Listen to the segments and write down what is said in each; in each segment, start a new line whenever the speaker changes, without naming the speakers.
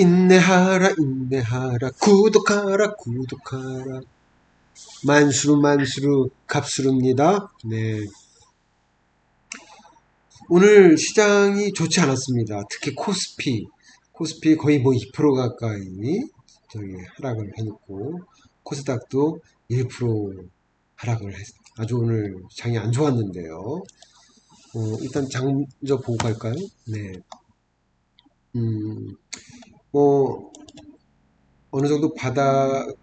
인내하라 인내하라 구독하라 구독하라 만수르 만수르 갑수르입니다. 네. 오늘 시장이 좋지 않았습니다. 특히 코스피 코스피 거의 뭐 2% 가까이 저기 하락을 해놓고 코스닥도 1% 하락을 했 아주 오늘 장이 안 좋았는데요. 어, 일단 장저 보고 갈까요? 네. 음, 뭐 어느 정도 바닥에서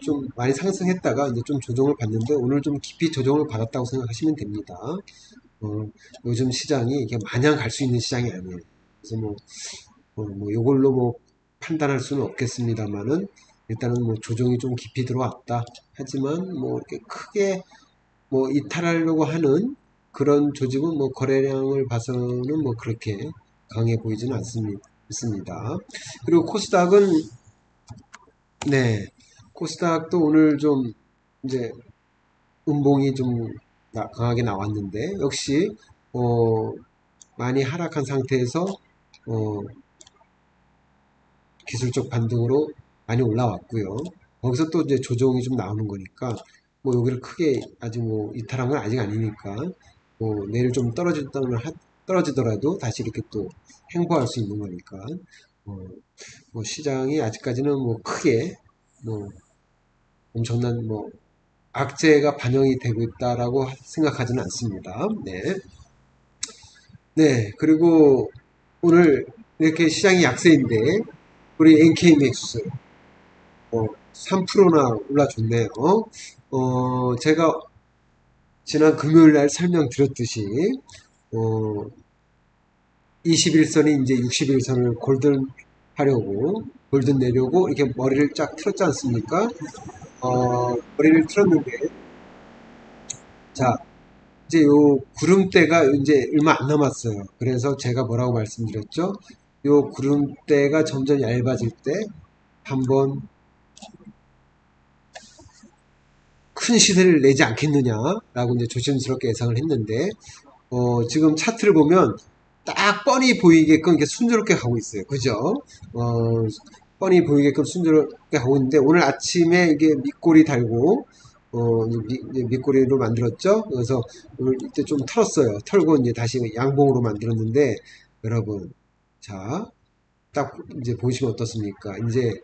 좀 많이 상승했다가 이제 좀 조정을 받는데 오늘 좀 깊이 조정을 받았다고 생각하시면 됩니다. 어, 요즘 시장이 이게 마냥 갈 수 있는 시장이 아니에요. 그래서 뭐, 어, 뭐 요걸로 뭐 판단할 수는 없겠습니다만은 일단은 뭐 조정이 좀 깊이 들어왔다. 하지만 뭐 이렇게 크게 뭐 이탈하려고 하는 그런 조직은 뭐 거래량을 봐서는 뭐 그렇게 강해 보이지는 않습니다. 그리고 코스닥은 네 코스닥도 오늘 좀 이제 음봉이 좀 강하게 나왔는데 역시 어 많이 하락한 상태에서 어 기술적 반등으로 많이 올라왔고요. 거기서 또 이제 조정이 좀 나오는 거니까 뭐 여기를 크게 아직 뭐 이탈한 건 아직 아니니까 뭐 내일 좀 떨어지더라도 떨어지더라도 다시 이렇게 또 행보할 수 있는 거니까 어, 뭐 시장이 아직까지는 뭐 크게 뭐 엄청난 뭐 악재가 반영이 되고 있다라고 생각하지는 않습니다. 네. 네, 그리고 오늘 이렇게 시장이 약세인데 우리 NK맥스 어, 3%나 올라줬네요. 어, 제가 지난 금요일 날 설명드렸듯이 어, 21선이 이제 61선을 골든 하려고 골든 내려고 이렇게 머리를 쫙 틀었지 않습니까? 어, 머리를 틀었는데 자 이제 요 구름대가 이제 얼마 안 남았어요. 그래서 제가 뭐라고 말씀드렸죠? 요 구름대가 점점 얇아질 때 한번 큰 시세를 내지 않겠느냐라고 이제 조심스럽게 예상을 했는데 어, 지금 차트를 보면 딱 뻔히 보이게끔 이렇게 순조롭게 가고 있어요. 그죠? 어, 뻔히 보이게끔 순조롭게 가고 있는데 오늘 아침에 이게 밑꼬리 달고 어, 미, 밑꼬리로 만들었죠. 그래서 오늘 이때 좀 털었어요. 털고 이제 다시 양봉으로 만들었는데 여러분 자 딱 이제 보시면 어떻습니까? 이제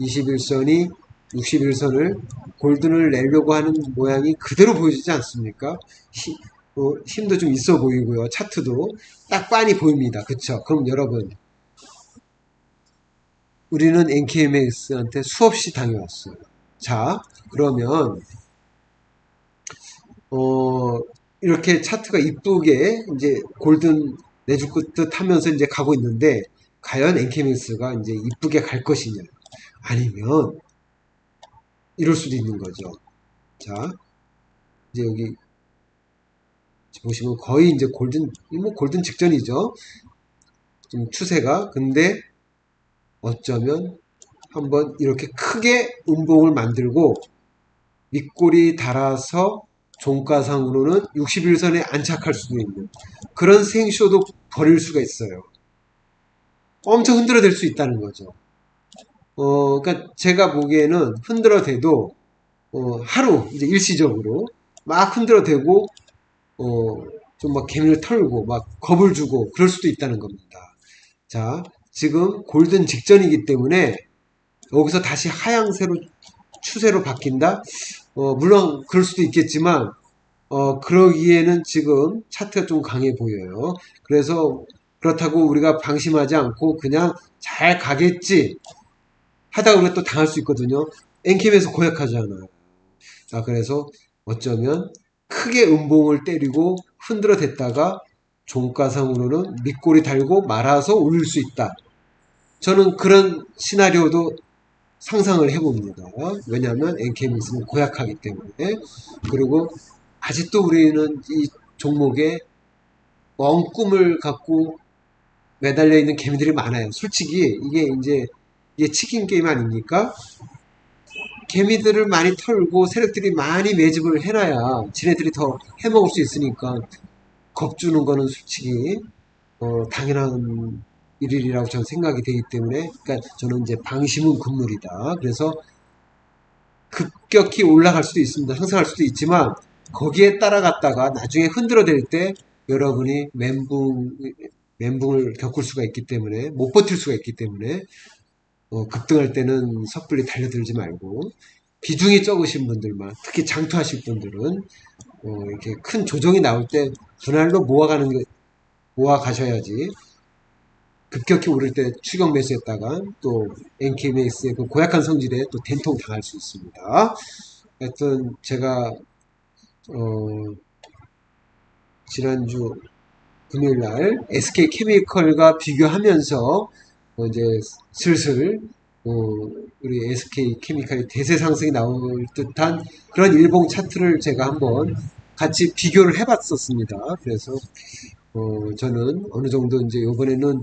21선이 61선을 골든을 내려고 하는 모양이 그대로 보여지지 않습니까? 히, 어, 힘도 좀 있어 보이고요. 차트도 딱 빤히 보입니다. 그쵸? 그럼 여러분 우리는 NKMX한테 수없이 당해왔어요. 자 그러면 어, 이렇게 차트가 이쁘게 이제 골든 내줄 듯 하면서 이제 가고 있는데 과연 NKMX가 이제 이쁘게 갈 것이냐 아니면 이럴 수도 있는 거죠. 자, 이제 여기 보시면 거의 이제 골든, 뭐 골든 직전이죠. 좀 추세가. 근데 어쩌면 한번 이렇게 크게 음봉을 만들고 밑골이 달아서 종가상으로는 61선에 안착할 수도 있는 그런 생쇼도 벌일 수가 있어요. 엄청 흔들어댈 수 있다는 거죠. 어, 그러니까 제가 보기에는 흔들어대도 어, 하루 이제 일시적으로 막 흔들어대고 어, 좀막 개미를 털고 막 겁을 주고 그럴 수도 있다는 겁니다. 자, 지금 골든 직전이기 때문에 여기서 다시 하향세로 추세로 바뀐다. 어, 물론 그럴 수도 있겠지만 어, 그러기에는 지금 차트가 좀 강해 보여요. 그래서 그렇다고 우리가 방심하지 않고 그냥 잘 가겠지 하다가 우리가 또 당할 수 있거든요. 엔캠에서 고약하잖아요. 자, 그래서 어쩌면 크게 음봉을 때리고 흔들어 댔다가 종가상으로는 밑골이 달고 말아서 올릴 수 있다. 저는 그런 시나리오도 상상을 해봅니다. 왜냐하면 엔케미스는 고약하기 때문에 그리고 아직도 우리는 이 종목에 멍 꿈을 갖고 매달려 있는 개미들이 많아요. 솔직히 이게 이제 이게 치킨 게임 아닙니까? 개미들을 많이 털고 세력들이 많이 매집을 해놔야 지네들이 더 해먹을 수 있으니까 겁주는 거는 솔직히 어, 당연한 일일이라고 저는 생각이 되기 때문에 그러니까 저는 이제 방심은 금물이다. 그래서 급격히 올라갈 수도 있습니다. 상승할 수도 있지만 거기에 따라갔다가 나중에 흔들어댈 때 여러분이 멘붕 멘붕을 겪을 수가 있기 때문에 못 버틸 수가 있기 때문에 어, 급등할 때는 섣불리 달려들지 말고 비중이 적으신 분들만 특히 장투하실 분들은 어, 이렇게 큰 조정이 나올 때 분할로 모아가는 게 모아 가셔야지 급격히 오를 때 추격 매수했다가 또 NKMS의 그 고약한 성질에 또 된통 당할 수 있습니다. 하여튼 제가 어, 지난주 금요일 날 SK 케미컬과 비교하면서 어, 이제 슬슬 어, 우리 SK 케미칼이 대세 상승이 나올 듯한 그런 일봉 차트를 제가 한번 같이 비교를 해봤었습니다. 그래서 어, 저는 어느 정도 이제 이번에는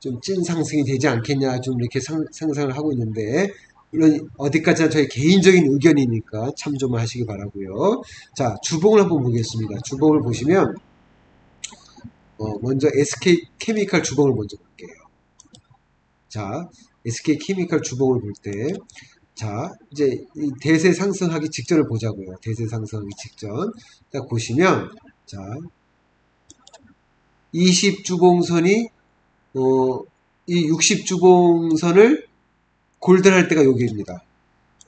좀 찐 상승이 되지 않겠냐 좀 이렇게 상, 상상을 하고 있는데 물론 어디까지나 저희 개인적인 의견이니까 참조만 하시기 바라고요. 자 주봉을 한번 보겠습니다. 주봉을 보시면 어, 먼저 SK 케미칼 주봉을 먼저 볼게요. 자 SK 케미칼 주봉을 볼 때, 자, 이제 이 대세 상승하기 직전을 보자고요. 대세 상승하기 직전. 자, 보시면, 자, 20주봉선이, 어, 이 60주봉선을 골든할 때가 여기입니다.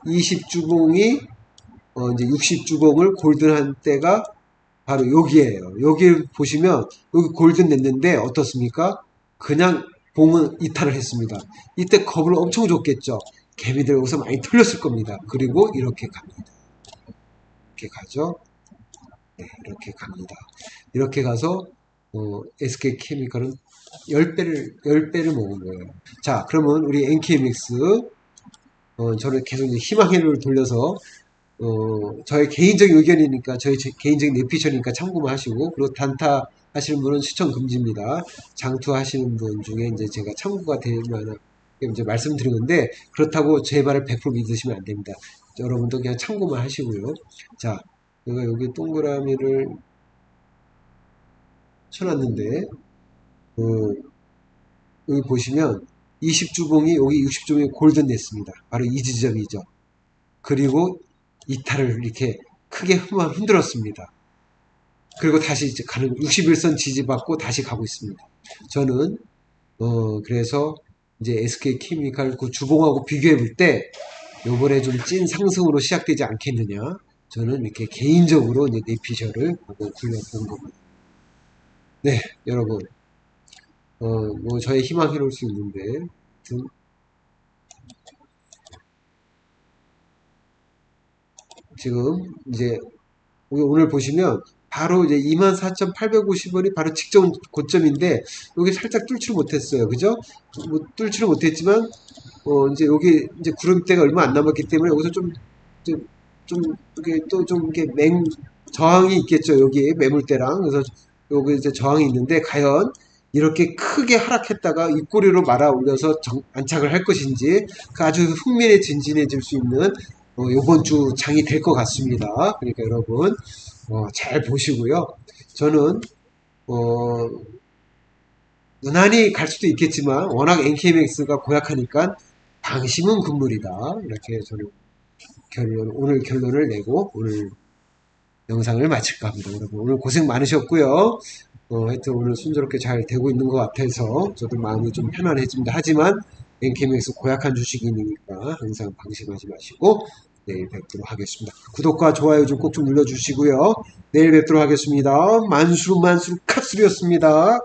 20주봉이, 어, 이제 60주봉을 골든한 때가 바로 여기에요. 여기 보시면, 여기 골든 냈는데 어떻습니까? 그냥 봉은 이탈을 했습니다. 이때 겁을 엄청 줬겠죠. 개미들 여기서 많이 털렸을 겁니다. 그리고 이렇게 갑니다. 이렇게 가죠. 네, 이렇게 갑니다. 이렇게 가서 어, SK 케미컬은 10배를 10배를 먹은 거예요. 자, 그러면 우리 NKMX 어, 저는 계속 희망회로를 돌려서 어, 저의 개인적인 의견이니까 저의 개인적인 내피셜이니까 참고만 하시고 그리고 단타 하시는 분은 추천 금지입니다. 장투 하시는 분 중에 이제 제가 참고가 될 만한 이제 말씀드린 건데 그렇다고 제 말을 100% 믿으시면 안 됩니다. 여러분도 그냥 참고만 하시고요. 자, 제가 여기 동그라미를 쳐놨는데 그 여기 보시면 20주봉이 여기 60주봉이 골든 냈습니다. 바로 이 지점이죠. 그리고 이탈을 이렇게 크게 흔들었습니다. 그리고 다시 이제 가는 61선 지지받고 다시 가고 있습니다. 저는 어 그래서 이제 SK 케미칼 그 주봉하고 비교해 볼 때 요번에 좀 찐 상승으로 시작되지 않겠느냐 저는 이렇게 개인적으로 이제 내피셜을 보고 굴려본 겁니다. 네 여러분 어 뭐 저의 희망 해놓을 수 있는데 지금 이제 오늘 보시면 바로 이제 24,850원이 바로 직전 고점인데 여기 살짝 뚫지를 못했어요. 그죠? 뭐 뚫지를 못했지만 어 이제 여기 이제 구름대가 얼마 안 남았기 때문에 여기서 좀 좀 좀 이게 또 좀 이게 맹 저항이 있겠죠. 여기 매물대랑 그래서 여기 이제 저항이 있는데 과연 이렇게 크게 하락했다가 입꼬리로 말아 올려서 정, 안착을 할 것인지 그 아주 흥미진진해질 수 있는 어, 이번 주 장이 될 것 같습니다. 그러니까 여러분 어, 잘 보시고요. 저는 어, 무난히 갈 수도 있겠지만 워낙 NKMX가 고약하니까 방심은 금물이다. 이렇게 저는 결론 오늘 결론을 내고 오늘 영상을 마칠까 합니다. 여러분 오늘 고생 많으셨고요. 어, 하여튼 오늘 순조롭게 잘 되고 있는 것 같아서 저도 마음이 좀 편안해집니다. 하지만 NKMX 고약한 주식이니까 항상 방심하지 마시고 내일 뵙도록 하겠습니다. 구독과 좋아요 좀 꼭좀 눌러주시고요. 내일 뵙도록 하겠습니다. 만수 만수 캅스리였습니다.